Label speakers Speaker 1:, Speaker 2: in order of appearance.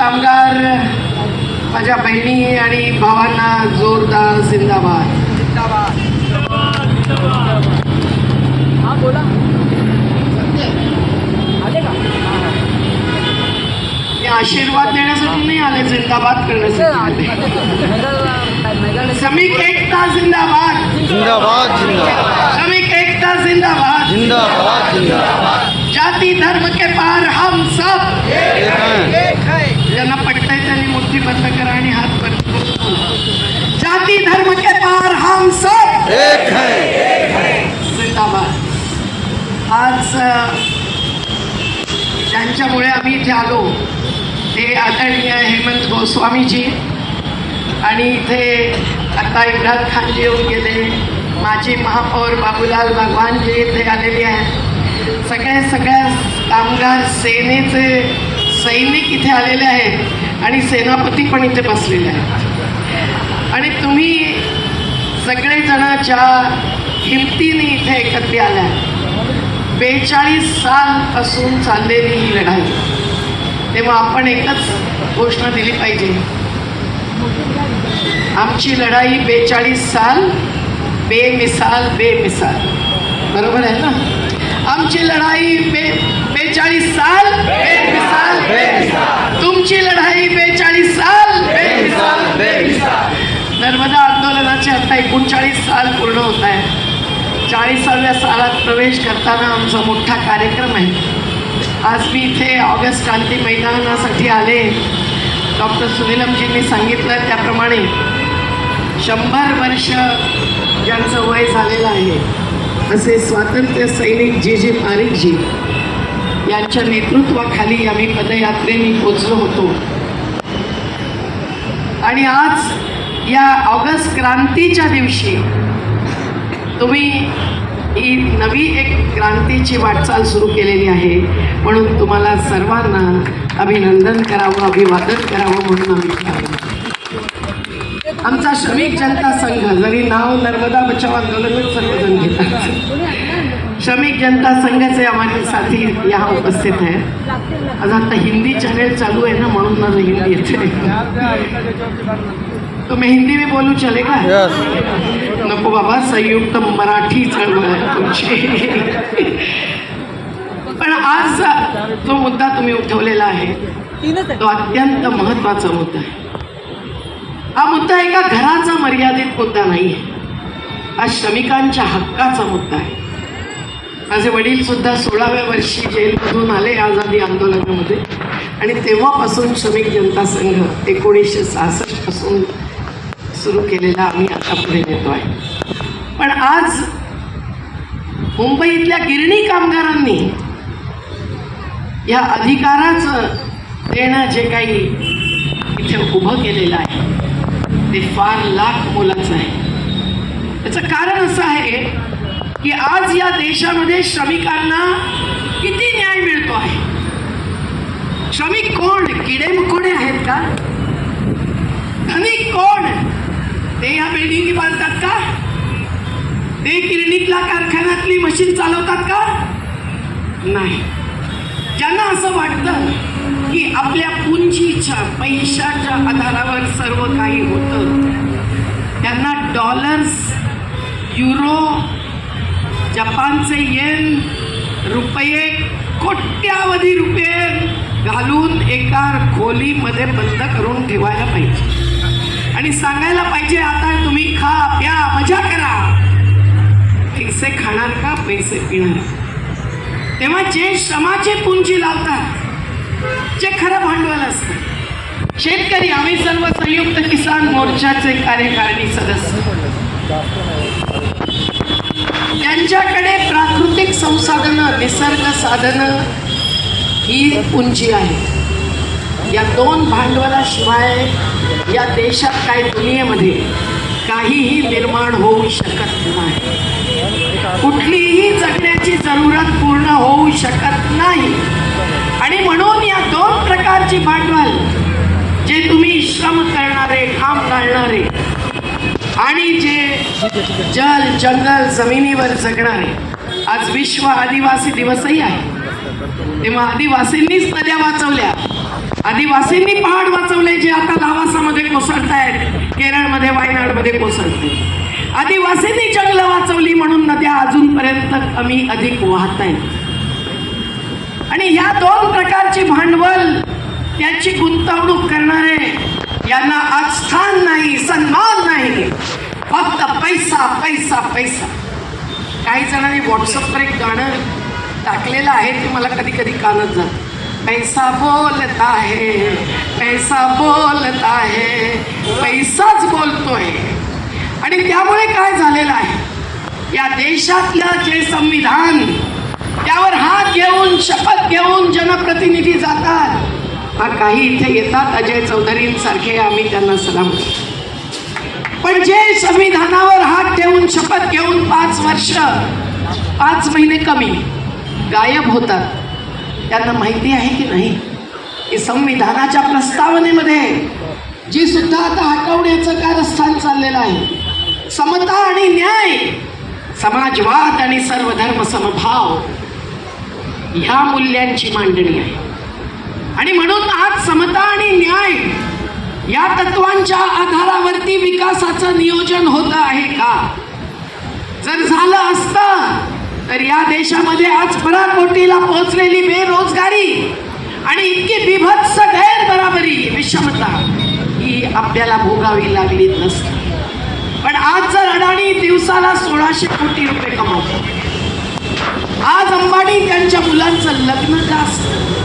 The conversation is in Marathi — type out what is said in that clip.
Speaker 1: कामगार माझ्या बहिणी आणि भावांना जोरदार जिंदाबाद.
Speaker 2: हा
Speaker 1: आशीर्वाद देण्यासाठी नाही आले जिंदाबाद करण्यासाठी. श्रमिक एकता जिंदाबाद.
Speaker 3: जिंदाबाद जिंदाबाद.
Speaker 1: श्रमिक एकता जिंदाबाद.
Speaker 3: जिंदाबाद जिंदाबाद.
Speaker 1: जाति धर्म के पार हम सब.
Speaker 3: एक हैं।
Speaker 1: ज्यांना पटतंय त्यांनी मुठ्ठी बंद करा आणि हात वर जाती धर्म के पार हम सब
Speaker 3: एक हैं।
Speaker 1: जिंदाबाद. आज ज्यांच्यामुळे आम्ही इथे आलो ते आदरणीय हेमंत गोस्वामीजी आणि इथे आता इम्रान खानजी येऊन गेले माजी महापौर बाबूलाल भगवानजी इथे आलेले आहेत. सगळे सगळ्या कामगार सेनेचे इथे आलेले आहेत आणि सेनापती पण इथे बसलेले आहेत. आणि तुम्ही सगळेजणाच्या हिमतीने इथे एकत्र आल्या बेचाळीस सालपासून चाललेली ही लढाई. तेव्हा आपण एकच घोषणा दिली पाहिजे. आमची लढाई बेचाळीस साल बेमिसाल बेमिसाल. बरोबर आहे ना? आमची लढाई बे बेचाळीस साल बेमिसाल तुमची लढाई बेचाळीस साल. नर्मदा आंदोलनाचे आता एकोणचाळीस साल पूर्ण होत आहे चाळीसाव्या सालात प्रवेश करताना आमचा मोठा कार्यक्रम आहे. आज मी इथे ऑगस्ट क्रांती मैदानासाठी आले. डॉक्टर सुनीलमजींनी सांगितलं त्याप्रमाणे शंभर वर्ष ज्यांचं वय झालेलं आहे असे स्वातंत्र्य सैनिक जी जी पारिकजी यांच्या नेतृत्वाखाली आम्ही पदयात्रेने पोचलो होतो. आणि आज या ऑगस्ट क्रांतीच्या दिवशी तुम्ही ही नवी एक क्रांतीची वाटचाल सुरू केलेली आहे. म्हणून तुम्हाला सर्वांना अभिनंदन करावं अभिवादन करावं म्हणून आम्ही आमचा श्रमिक जनता संघ जरी नाव नर्मदा बचाव आंदोलनच सर्वजण घेतात. श्रमिक जनता संघाचे आम्हाला साथी यहाँ उपस्थित है। आज आता हिंदी चॅनल चालू आहे ना म्हणून मला हिंदी येते तो मैं हिंदी में बोलूं चलेगा?
Speaker 3: यस
Speaker 1: नको बाबा संयुक्त मराठी चळवळ आहे तुमची पण आज जो मुद्दा तुम्ही उठवलेला आहे तो अत्यंत महत्त्वाचा मुद्दा आहे. हा मुद्दा एका घराचा मर्यादित मुद्दा नाही आहे. हा श्रमिकांच्या हक्काचा मुद्दा आहे. माझे वडील सुद्धा सोळाव्या वर्षी जेलमधून आले आझादी आंदोलनामध्ये. आणि तेव्हापासून श्रमिक जनता संघ एकोणीसशे सहासष्टपासून सुरू केलेला आम्ही आता पुढे नेतो आहे. पण आज मुंबईतल्या गिरणी कामगारांनी या अधिकाराचं देणं जे काही इथे उभं केलेलं आहे ते फार लाख मोलाचं आहे. त्याचं कारण असं आहे की आज या देशामध्ये श्रमिकांना किती न्याय मिळतो आहे? श्रमिक कोण? किडे मकोडे आहेत का? धनिक कोण? ते या बिल्डिंग बांधतात का? ते क्लिनिकला कारखान्यातली मशीन चालवतात का? नाही. ज्यांना असं वाटतं की आपल्या पुंजीच्या पैशाच्या आधारावर सर्व काही होतं त्यांना डॉलर्स युरो जपानचे येन रुपये कोट्यावधी रुपये घालून एका खोलीमध्ये बंद करून ठेवायला पाहिजे. आणि सांगायला पाहिजे आता तुम्ही खा प्या मजा करा. पैसे खाणार का? पैसे पिणार तेव्हा जे श्रमाची पुंजी लावतात जे खरं भांडवल असतं शेतकरी आम्ही सर्व संयुक्त किसान मोर्चाचे कार्यकारिणी सदस्य. तुमच्याकडे प्राकृतिक संसाधनं निसर्ग साधनं ही पुंजी आहे. या दोन भांडवलाशिवाय या देशात काय दुनियेमध्ये काहीही निर्माण होऊ शकत नाही. कुठलीही जगण्याची जरूरत पूर्ण होऊ शकत नाही. आणि म्हणून या दोन प्रकारची भांडवल जे तुम्ही श्रम करणारे काम घालणारे आणि जे जल जंगल जमिनीवर जगणारे आज विश्व आदिवासी दिवसही आहे. तेव्हा आदिवासींनीच नद्या वाचवल्या. आदिवासींनी पहाड वाचवले जे आता लावासामध्ये कोसळतायत केरळमध्ये वायनाडमध्ये कोसळते. आदिवासींनी जंगलं वाचवली म्हणून नद्या अजूनपर्यंत कमी अधिक वाहत आहेत आणि ह्या दोन प्रकारची भांडवल त्याची गुंतवणूक करणारे यांना आज स्थान नाही सन्मान नाही. फक्त पैसा पैसा पैसा. काही जणांनी व्हॉट्सअपवर एक गाणं टाकलेलं आहे ते मला कधी कधी कानत जात. पैसा बोलता है पैसा बोलता है पैसाच बोलतोय. आणि त्यामुळे काय झालेलं आहे? या देशातलं जे संविधान त्यावर हात घेऊन शपथ घेऊन जनप्रतिनिधी जातात. हा काही इथे येतात. अजय चौधरींसारखे आम्ही त्यांना सलाम करतो. पण जे संविधानावर हात ठेवून शपथ घेऊन पाच वर्ष पाच महिने कमी गायब होतात त्यांना माहिती आहे की नाही? की संविधानाच्या प्रस्तावनेमध्ये जी सुद्धा आता हटवण्याचं कारस्थान चाललेलं आहे समता आणि न्याय समाजवाद आणि सर्वधर्म समभाव ह्या मूल्यांची मांडणी आहे. आणि म्हणून आज समता आणि न्याय या तत्वांच्या आधारावरती विकासाचं नियोजन होत आहे का? जर झालं असतं तर या देशामध्ये आज पराकोटीला पोहोचलेली बेरोजगारी आणि इतकी बिभत्स गैरबराबरी विषमता ही आपल्याला भोगावी लागली नसती. पण आज जर अडाणी दिवसाला सोळाशे कोटी रुपये कमावतो आज अंबानी त्यांच्या मुलांचं लग्न जास्त